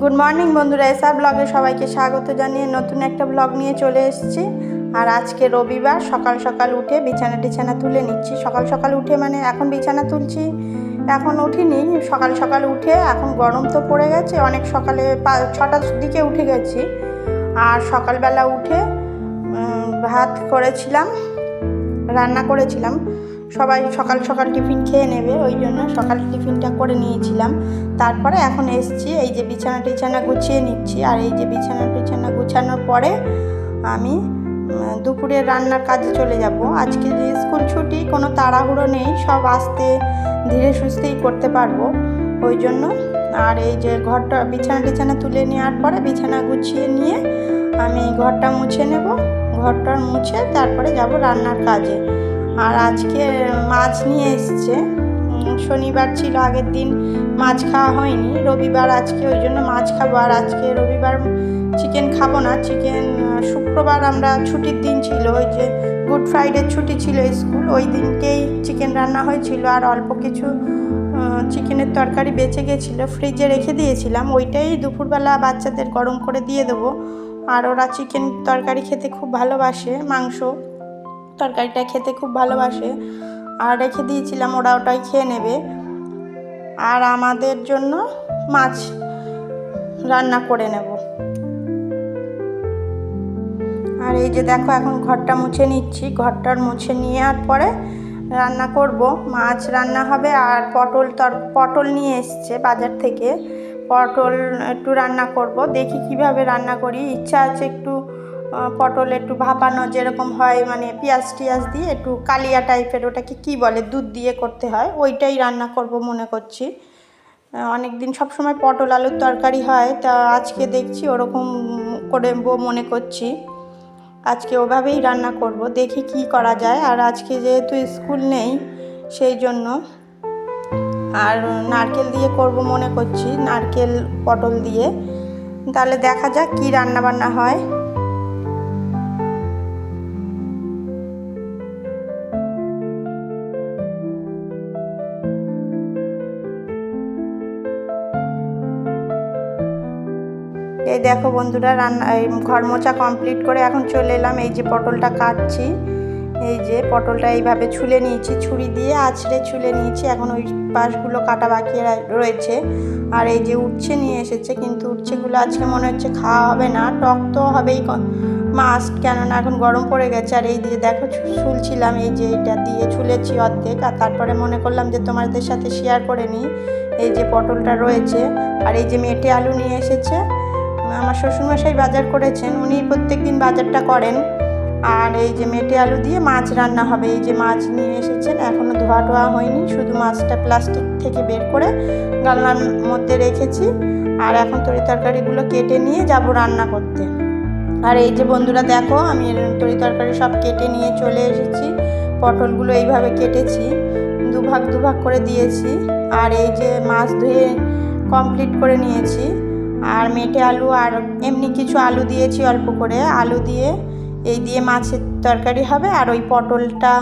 Good morning বন্ধুরা। এসা ব্লগে সবাইকে স্বাগত জানিয়ে নতুন একটা ব্লগ নিয়ে চলে এসেছি। আর আজকে রবিবার, সকাল সকাল উঠে বিছানা টিছানা তুলে নিচ্ছি। সকাল সকাল উঠে মানে এখন বিছানা তুলছি, এখন উঠিনি। সকাল সকাল উঠে এখন গরম তো পড়ে গেছে, অনেক সকালে ছটার দিকে উঠে গেছি। আর সকালবেলা উঠে ভাত করেছিলাম, রান্না করেছিলাম। সবাই সকাল সকাল টিফিন খেয়ে নেবে ওই জন্য সকাল টিফিনটা করে নিয়েছিলাম। তারপরে এখন এসছি এই যে বিছানা টিছানা গুছিয়ে নিচ্ছি আর এই যে বিছানা টিছানা গুছানোর পরে আমি উম, দুপুরের রান্নার কাজে চলে যাব। আজকে যে স্কুল ছুটি কোনো তাড়াহুড়ো নেই সব আস্তে ধীরে সুস্থেই করতে পারব। ওই জন্য আর এই যে ঘরটা বিছানা টিছানা তুলে নেওয়ার পরে বিছানা গুছিয়ে নিয়ে আমি ঘরটা মুছে নেব। ঘরটা মুছে তারপরে যাব রান্নার কাজে। আর আজকে মাছ নিয়ে এসছে। শনিবার ছিল, আগের দিন মাছ খাওয়া হয়নি। রবিবার আজকে, ওই জন্য মাছ খাব। আর আজকে রবিবার চিকেন খাব না। চিকেন শুক্রবার আমরা ছুটির দিন ছিল। ওই যে গুড ফ্রাইডে ছুটি ছিল স্কুল, ওই দিনকেই চিকেন রান্না হয়েছিল। আর অল্প কিছু চিকেনের তরকারি বেঁচে গেছিল। ফ্রিজে রেখে দিয়েছিলাম। ওইটাই দুপুরবেলা বাচ্চাদের গরম করে দিয়ে দেবো। আর ওরা চিকেন তরকারি খেতে খুব ভালোবাসে, মাংস। তরকারিটা খেতে খুব ভালোবাসে। আর রেখে দিয়েছিলাম, ওরা ওটাই খেয়ে নেবে। আর আমাদের জন্য মাছ রান্না করে নেব। আর এই যে দেখো, এখন ঘরটা মুছে নিচ্ছি। ঘরটার মুছে নিয়ে নেওয়ার পরে রান্না করব। মাছ রান্না হবে আর পটল তর, পটল নিয়ে এসছে বাজার থেকে। পটল একটু রান্না করব। দেখি কীভাবে রান্না করি। ইচ্ছা আছে একটু পটল একটু ভাপানো যেরকম হয় মানে পেঁয়াজ টিয়াজ দিয়ে একটু কালিয়া টাইপের ওটাকে কি বলে, দুধ দিয়ে করতে হয়, ওইটাই রান্না করব মনে করছি। অনেক দিন সবসময় পটল আলুর তরকারি হয়, তা আজকে দেখছি ওরকম করে মনে করছি। আজকে ওভাবেই রান্না করব, দেখি কি করা যায়, আর আজকে যেহেতু স্কুল নেই, সেই জন্য। আর নারকেল দিয়ে করব মনে করছি, নারকেল, পটল দিয়ে। তাহলে দেখা যাক কি রান্না বান্না হয়। এই দেখো বন্ধুরা, রান্না, এই ঘর মোছা কমপ্লিট করে এখন চলে এলাম। এই যে পটলটা কাটছি, এই যে পটলটা এইভাবে ছুলে নিয়েছি, ছুরি দিয়ে আছড়ে ছুলে নিয়েছি। এখন ওই পাশগুলো কাটা বাকি রয়েছে। আর এই যে উচ্ছে নিয়ে এসেছে, কিন্তু উচ্ছেগুলো আজকে মনে হচ্ছে খাওয়া হবে না। টক তো হবেই মাস্ট কেননা এখন গরম পড়ে গেছে। আর এই দিয়ে দেখো ছুলছিলাম, এই যে এটা দিয়ে ছুলেছি অর্ধেক। আর তারপরে মনে করলাম যে তোমাদের সাথে শেয়ার করে নিই। এই যে পটলটা রয়েছে। আর এই যে মেটে আলু নিয়ে এসেছে। আমার শ্বশুরমশাই বাজার করেছেন, উনি প্রত্যেক দিন বাজারটা করেন। আর এই যে মেটে আলু দিয়ে মাছ রান্না হবে, এই যে মাছ নিয়ে এসেছেন এখনও ধোয়া টোয়া হয়নি, শুধু মাছটা প্লাস্টিক থেকে বের করে গালনার মধ্যে রেখেছি। আর এখন তরি তরকারিগুলো কেটে নিয়ে যাব রান্না করতে। আর এই যে বন্ধুরা দেখো, আমি তরি তরকারি সব কেটে নিয়ে চলে এসেছি। পটলগুলো এইভাবে কেটেছি, দুভাগ দুভাগ করে দিয়েছি। আর এই যে মাছ ধুয়ে কমপ্লিট করে নিয়েছি। আর মেটে আলু আর এমনি কিছু আলু দিয়েছি অল্প করে। আলু দিয়ে এই দিয়ে মাছের তরকারি হবে আর ওই পটলটা।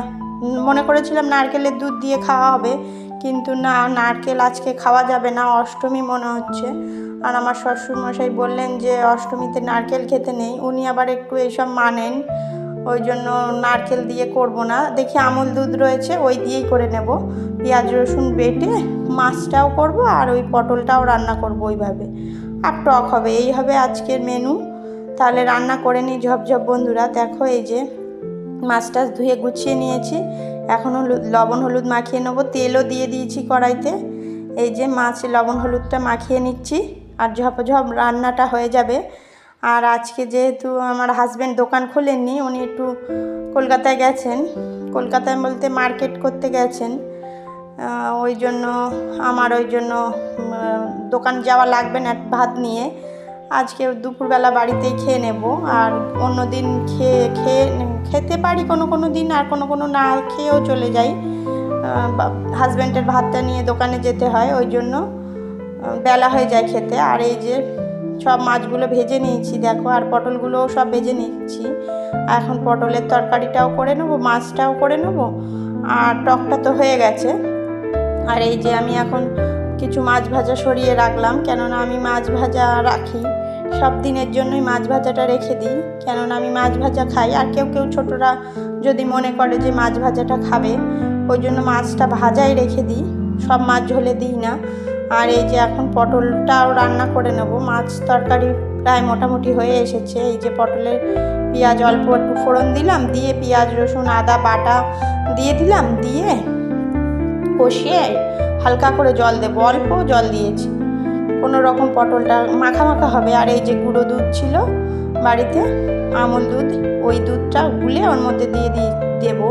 মনে করেছিলাম নারকেলের দুধ দিয়ে খাওয়া হবে, কিন্তু না, নারকেল আজকে খাওয়া যাবে না, অষ্টমী মনে হচ্ছে। আর আমার শ্বশুরমশাই বললেন যে অষ্টমীতে নারকেল খেতে নেই, উনি আবার একটু এইসব মানেন, ওই জন্য নারকেল দিয়ে করব না। দেখি আমুল দুধ রয়েছে, ওই দিয়েই করে নেব। পেঁয়াজ রসুন বেটে মাছটাও করব আর ওই পটলটাও রান্না করব ওইভাবে। আর টক হবে। এই হবে আজকের মেনু তাহলে রান্না করে নিই ঝপঝপ বন্ধুরা। দেখো এই যে মাছ টাছ ধুয়ে গুছিয়ে নিয়েছি। এখন লবণ হলুদ মাখিয়ে নেব। তেলও দিয়ে দিয়েছি কড়াইতে। এই যে মাছ, লবণ হলুদটা মাখিয়ে নিচ্ছি। আর ঝপঝপ রান্নাটা হয়ে যাবে। আর আজকে যেহেতু আমার হাজব্যান্ড দোকান খোলেননি, উনি একটু কলকাতায় গেছেন। কলকাতায় বলতে মার্কেট করতে গেছেন। ওই জন্য, আমার ওই জন্য দোকান যাওয়া লাগবে না, ভাত নিয়ে। আজকে দুপুরবেলা বাড়িতেই খেয়ে নেব। আর অন্য দিন খেয়ে খেয়ে, খেতে পারি কোনো কোনো দিন, আর কোনো কোনো না খেয়েও চলে যাই। হাজব্যান্ডের ভাতটা নিয়ে দোকানে যেতে হয়, ওই জন্য বেলা হয়ে যায় খেতে। আর এই যে সব মাছগুলো ভেজে নিয়েছি, দেখো, আর পটলগুলোও সব ভেজে নিচ্ছি এখন পটলের তরকারিটাও করে নেব, মাছটাও করে নেব। আর টকটা তো হয়ে গেছে। আর এই যে আমি এখন কিছু মাছ ভাজা সরিয়ে রাখলাম, কেননা আমি মাছ ভাজা রাখি। সব দিনের জন্যই মাছ ভাজাটা রেখে দিই, কেননা আমি মাছ ভাজা খাই। আর কেউ কেউ ছোটরা যদি মনে করে যে মাছ ভাজাটা খাবে, ওই জন্য মাছটা ভাজাই রেখে দিই। সব মাছ ঝোলে দিই না। আর এই যে এখন পটলটাও রান্না করে নেব। মাছ তরকারি প্রায় মোটামুটি হয়ে এসেছে। এই যে পটলের পেঁয়াজ অল্প একটু ফোড়ন দিলাম, দিয়ে পেঁয়াজ, রসুন, আদা, বাটা দিয়ে দিলাম। দিয়ে কষিয়ে হালকা করে জল দেবো, অল্প জল দিয়েছি। কোনো রকম পটলটা মাখা মাখা হবে। আর এই যে গুঁড়ো দুধ ছিল বাড়িতে, আমুল দুধ, ওই দুধটা গুলে ওর মধ্যে দিয়ে দিয়ে দেবো।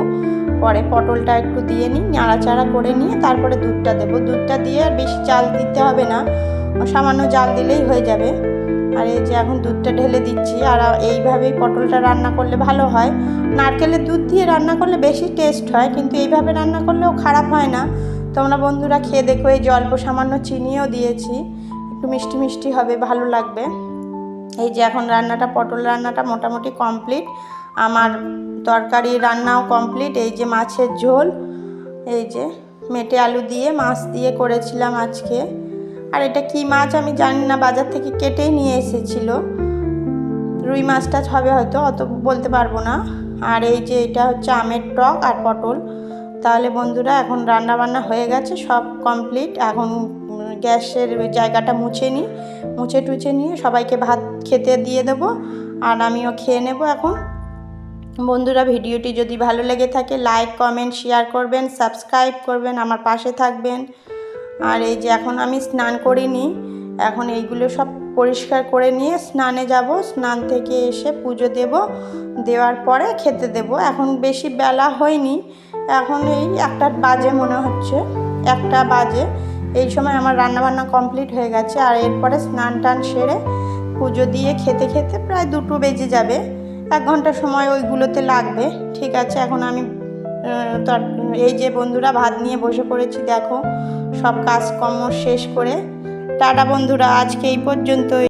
পরে পটলটা একটু দিয়ে নিই, নাড়াচাড়া করে নিয়ে তারপরে দুধটা দেবো। দুধটা দিয়ে আর বেশি জাল দিতে হবে না, সামান্য জাল দিলেই হয়ে যাবে। আর এই যে এখন দুধটা ঢেলে দিচ্ছি, আর এইভাবেই পটলটা রান্না করলে ভালো হয়। নারকেলের দুধ দিয়ে রান্না করলে বেশি টেস্ট হয়, কিন্তু এইভাবে রান্না করলেও খারাপ হয় না। তোমরা বন্ধুরা খেয়ে দেখো, এই যে অল্প সামান্য চিনিও দিয়েছি। একটু মিষ্টি মিষ্টি হবে, ভালো লাগবে। এই যে এখন রান্নাটা, পটল রান্নাটা মোটামুটি কমপ্লিট। আমার তরকারি রান্নাও কমপ্লিট। এই যে মাছের ঝোল, এই যে মেটে আলু দিয়ে, মাছ দিয়ে করেছিলাম আজকে। আর এটা কি মাছ আমি জানি না, বাজার থেকে কেটেই নিয়ে এসেছিল। রুই মাছটা হবে হয়তো, অত বলতে পারব না। আর এই যে এটা হচ্ছে আমের টক আর পটল। তাহলে বন্ধুরা, এখন রান্না বান্না হয়ে গেছে, সব কমপ্লিট এখন গ্যাসের জায়গাটা মুছে নিই মুছে টুছে নিয়ে সবাইকে ভাত খেতে দিয়ে দেবো, আর আমিও খেয়ে নেব এখন। বন্ধুরা, ভিডিওটি যদি ভালো লেগে থাকে লাইক কমেন্ট শেয়ার করবেন সাবস্ক্রাইব করবেন, আমার পাশে থাকবেন। আর এই যে এখন আমি স্নান করিনি, এখন এইগুলো সব পরিষ্কার করে নিয়ে স্নানে যাব। স্নান থেকে এসে পুজো দেব, দেওয়ার পরে খেতে দেব। এখন বেশি বেলা হয়নি এখন এই একটা বাজে মনে হচ্ছে, একটা বাজে। এই সময় আমার রান্নাবান্না কমপ্লিট হয়ে গেছে আর এরপরে স্নান টান সেরে পুজো দিয়ে খেতে খেতে প্রায় দুটো বেজে যাবে। এক ঘণ্টা সময় ওইগুলোতে লাগবে, ঠিক আছে? এখন আমি এই যে বন্ধুরা ভাত নিয়ে বসে পড়েছি, দেখো, সব কাজকর্ম শেষ করে। টাটা বন্ধুরা, আজকে এই পর্যন্তই।